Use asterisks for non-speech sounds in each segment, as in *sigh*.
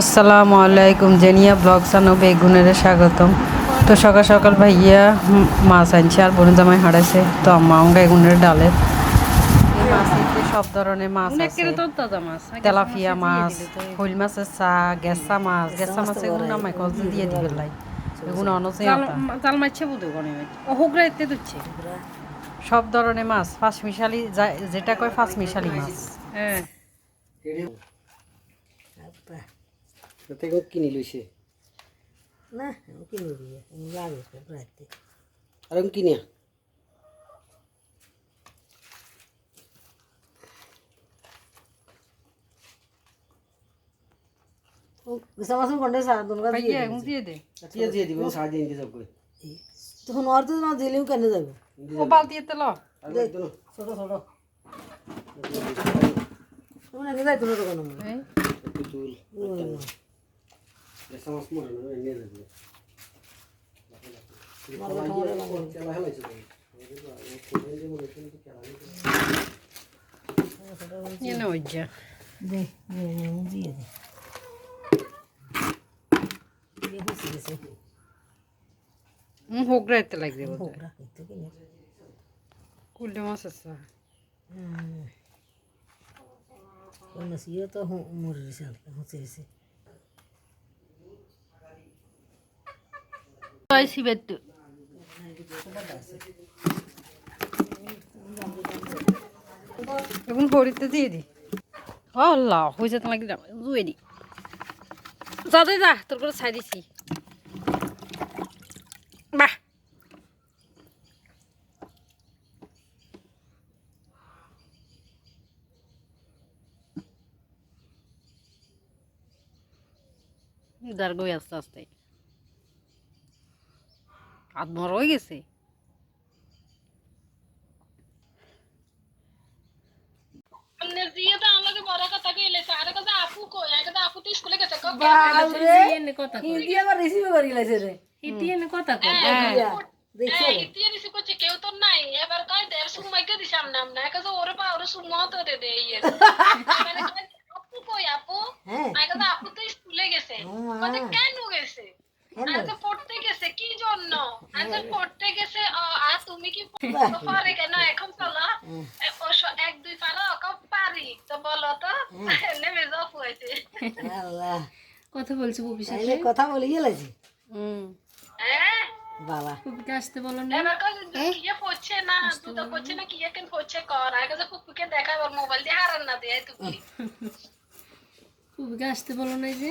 আসসালামু আলাইকুম জেনিয়া ব্লগ সানো বেগুনের স্বাগতম। তো সকাল সকাল ভাইয়া মাছ আনছে আর বোন জামাই হারাইছে তো আম্মা বেগুনের ডালে। সব ধরনের মাছ আছে। তেলাপিয়া মাছ শৈল মাছের চা গেসা মাছ। গেসা মাছ এগুলো নামাই কল দিয়ে দিবে লাই। এগুলো অনসে জাল মারছে বুধ গনে ও এতে দিচ্ছে সব ধরনের মাছ পাঁচ মিশালি যেটা কয় পাঁচ মিশালি মাছ। হ্যাঁ। থেকে কিনি লইছে? না কিনে দিয়ে লাগে রাতে। আর আমি কিনিয়া মাছ কন্টে সারা দুন গাছ ভাইয়া এগুলো দিয়ে দে। দিয়ে দিয়ে দিব সাহায্য দিয়ে যাব কই? তখন আর তো না দিলেও কেন যাবে? ও বালতি এতে ল। আর ছোট ছোট। যাই দোকানে চুল এসা মাছ মরে না নিয়ে যাবে খেলা হেলাইছে নিয়ে নে ওই যা দে দিয়ে দে দিয়ে হচ্ছে গেছে হুম লাগবে। গেছে এখন ভরিতে দিয়ে দি। আল্লাহ হয়ে যেতে লাগি জুয়ে দি। যা দে যা তোর করে ছাই দিছি। বাহ। দার গই আস্তে আস্তে। হাত ভর হয়ে গেছে কেউ তো নাই এবার নাম ওরে ওরে দে ইয়ে আপু কই আপু হ্যাঁ আপু তো স্কুলে গেছে কেন গেছে পড়তে গেছে কি জন্য? পড়তে গেছে আর তুমি কি *laughs* পড়তে কেন? এখন চলো এ, ও স- এক দুই পারো তো বলো তো *laughs* নেমে যাও হয়েছে *laughs* কথা বলছে সাথে। কথা বলে গেলেছি হুম হ্যাঁ বাবা। আসতে বলো না। পড়ছে না? দুটো পড়ছে না কেন পড়ছে কর? আগে পুপুকে মোবাইল দিয়ে হারান না দিয়ে আসতে বলো না যে।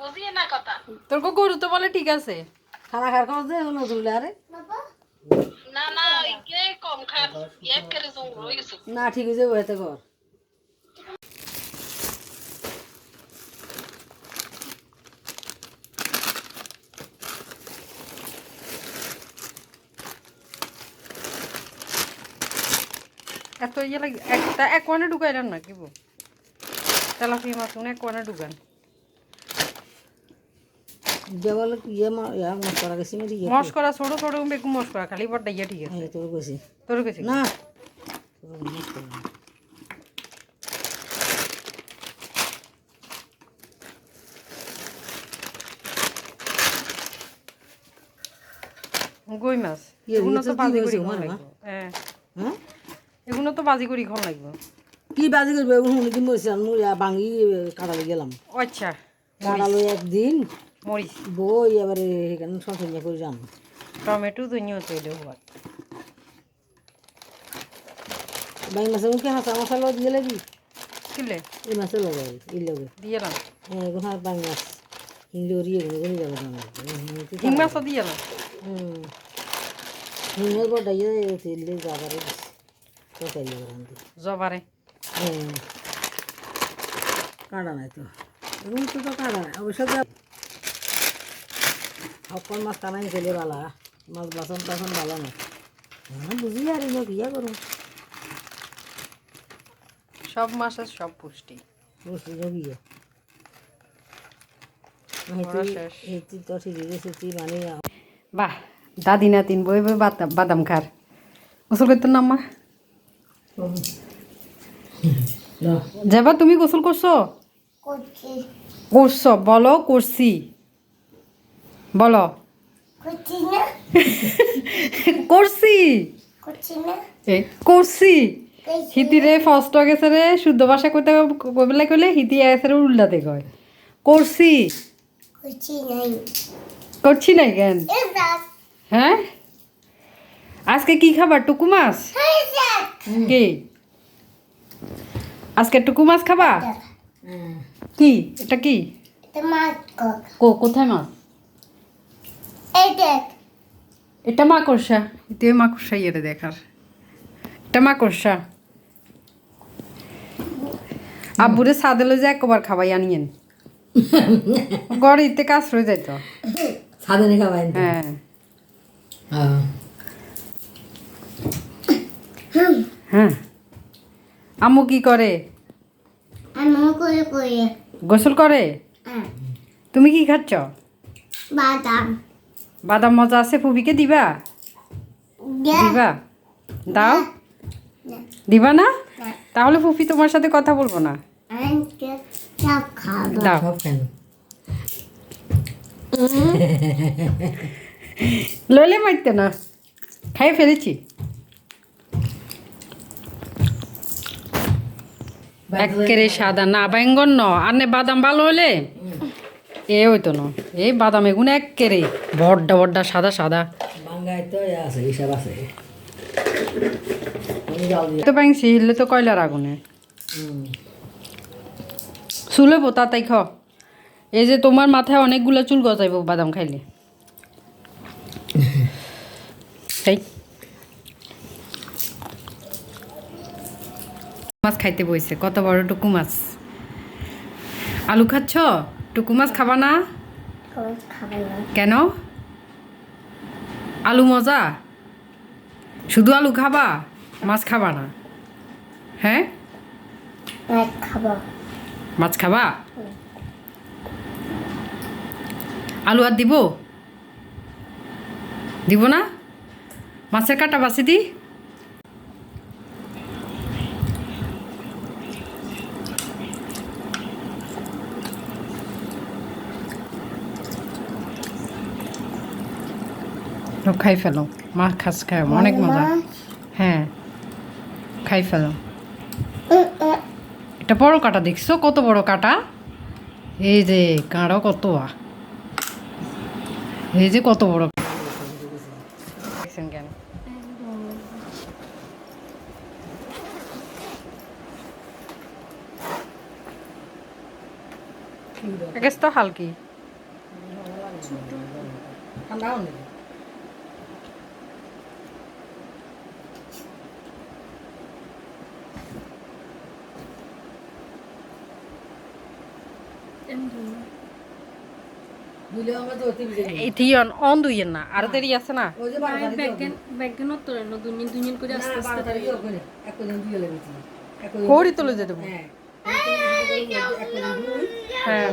বুঝি না কথা। তোর গরু তো বলে ঠিক আছে। খানা খার কত যে নজুলে আরে। না না ইকে কম খার এক করে জং রই গেছে। না ঠিক হয়েছে বইতে কর। এত ইয়ে লাগে একটা এক কোণে ঢুকাইলাম না কি বল তেলাপি মাছ এক কোণে ঢুকান। দেওয়ালে ইয়ে মা মশলা গেছি মেরি ইয়ে মস করা ছোট ছোট বেগু মস করা খালি বড় ইয়ে ঠিক আছে। তোর কইছি। তোর কাছে না। গই মাছ। ইয়ে, এগুলো তো বাজি করি মা? লাগবে। হ্যাঁ? এগুলো তো বাজি করি খাওয়া লাগবে। কি বাজি করবে? শুনি কি মুই ভাঙি কাটালে গেলাম। আচ্ছা। কাটালো একদিন। মরিচ বই এবারে এখানে সসঞ্জা করে যান। টমেটো দুনিও তৈরি হওয়ার বাই মাছে মুখে হাসা মশলা দিয়ে লাগি কিলে এই মাছে লগাই এই লগে। দিয়েলাম হ্যাঁ এখন আর বাং মাছ হিংলে ওরিয়ে গেলে গেলে যাবে না হিং মাছও দিয়েলাম হুম। হিংলের বড় ইয়ে তেলে যাবারে তরকারি আনতে জবারে। হ্যাঁ কাঁটা নাই তো। তো তো কাঁটা নাই। অবশ্য অকল মাছ টানাই খেলে বালা। মাছ বাসন টাসন বালা না। হ্যাঁ বুঝি আর বিয়া করুন সব মাছের সব পুষ্টি। বুঝলি বিয়ে পড়া শেষ। হেঁচি তো মানে বাহ দাদি না তিন বই বই বাদাম বাদাম খার। গোসল করতেন না আম্মা *laughs* যাবা তুমি গোসল করছ। করছ বলো করছি। বলো। করছি। করছি। হিতি রে ফার্স্ট গেছে রে শুদ্ধ ভাষা কইতে কইবেলা কইলে হিতি গেছে রে উল্লাতে কয়। করছি। করছি নাই। কেন? হ্যাঁ? আজকে কি খাবার টুকু মাছ? কি? আজকে টুকু মাছ খাবা? কি? এটা কি? কো কোথায় মাছ? এটা মাকড়সা। এতে মাকড়সা ইয়ে দেখার। এটা মাকড়সা। আব্বুরে সাদেলে যে একবার খাবাই আনিয়েন। *laughs* গড়িতে কাজ রয়ে যাইতো সাদনে খাবাই হ্যাঁ। হ্যাঁ। আম্মু কি করে? গোসল করে? তুমি কি খাচ্ছ? বাদাম। বাদাম মজা আছে ফুবিকে দিবা? দিবা? দাও। দিবা না? তাহলে ফুফি তোমার সাথে কথা বলব না। দাও। লইলে মারতে না। খাই ফেলেছি। একেরে সাদা। না বেঙ্গন ন। আর নে বাদাম ভালো হলে? এ হইতো না। এই বাদাম এগুলো একেরে বড্ডা বড্ডা সাদা সাদা। তো তো ব্যাংসি হিললে তো কয়লার আগুনে। চুলে পোতা তাই খ এই যে তোমার মাথায় অনেকগুলো চুল গজাইব বাদাম খাইলে। এই। মাছ খাইতে বইছে কত বড় টুকু মাছ। আলু খাচ্ছ? টুকু মাছ খাবা না? কেন? আলু মজা? শুধু আলু খাবা? মাছ খাবা না? হ্যাঁ? মাছ খাবা। আলু আর দিব? দিব না? মাছের কাটা বাছি দি? খাই ফেলো। মা খাস খাই অনেক মজা। হ্যাঁ খাই ফেলো। এটা বড় কাটা দেখছ? কত বড় কাটা? এই যে কাঁড়ো কত এই যে কত বড় কেন একেস তো হালকি ঠান্ডাও নেই দুলে আমার তো অতি বিজয় এই থিয়ন অন দুইয়ের না আর দেরি আছে না? ওই যে বারো তারিখে ব্যাগেন ব্যাগেন তোরে করে আস্তে আস্তে তুলে হ্যাঁ হ্যাঁ।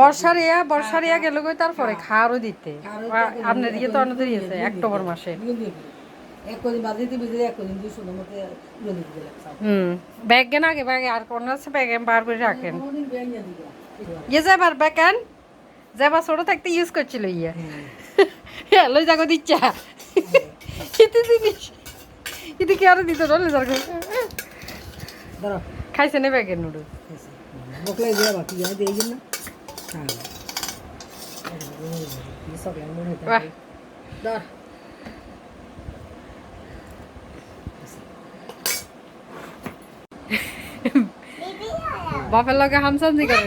বর্ষার ইয়া বর্ষার ইয়া গেল গই তারপরে খাওয়ারও দিতে। আপনার দিকে তো অন্য দেরি আছে অক্টোবর মাসে। ব্যাগ কেন আগে ব্যাগে আর কোন আছে? ব্যাগে বার করে রাখেন। কোনদিন ব্যাগ নিয়ে ইয়ে যাবার ছোট থাকতে ইউজ করছিল ইয়ে। *laughs* হ্যাঁ লই যাগো দিচ্ছা। ইতি জিনিস ইতি কি আরও দিত রলে যাগো ধরো খাইছে নে ব্যাগের নুডল? বকলে দিয়ে বাকি যায় দিয়ে দিন না সকালে হইতে বাহ। বাপের লগে হামসামজি করে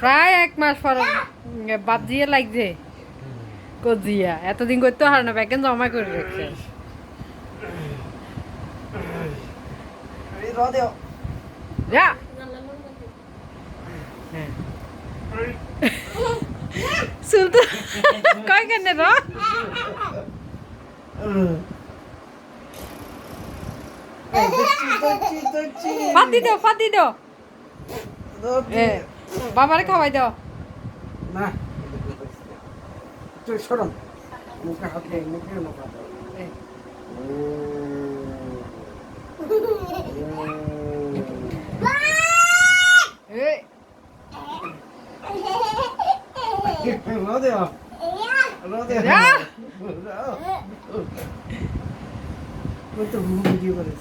প্রায় এক মাস পর বাদ দিয়ে লাগছে। কজিয়া এতদিন করতে হার না ব্যাকেন জমা করে রেখেছে। যা। চুলতো কয় কেন র? ফাতি দাও ফাতি দাও এ বাবারে খাওয়াই দাও। না তুই সরম মুখে হাত দেয় মুখে মুখে ভিডিও করে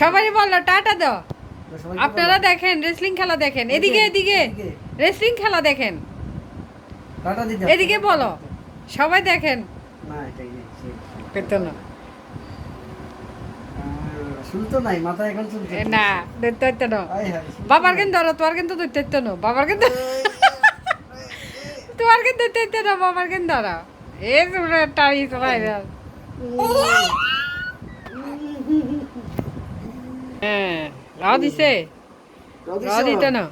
সবাই বলল টাটা দাও। আপনারা দেখেন রেসলিং খেলা দেখেন। এদিকে এদিকে রেসলিং খেলা দেখেন। এদিকে বলো। সবাই দেখেন। না নেই এখন বাবার কিন্তু ধরো তোমার কিন্তু দেখতে না। বাবার *laughs* তোমার না বাবার কিন্তু ধরো। এ তোমরা *laughs* হ্যাঁ। রাও দিছে রাও দিত না?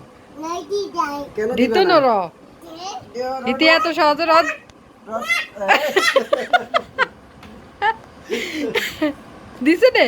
দিত না র? দিতে এত সহজে রদ দিছে নে?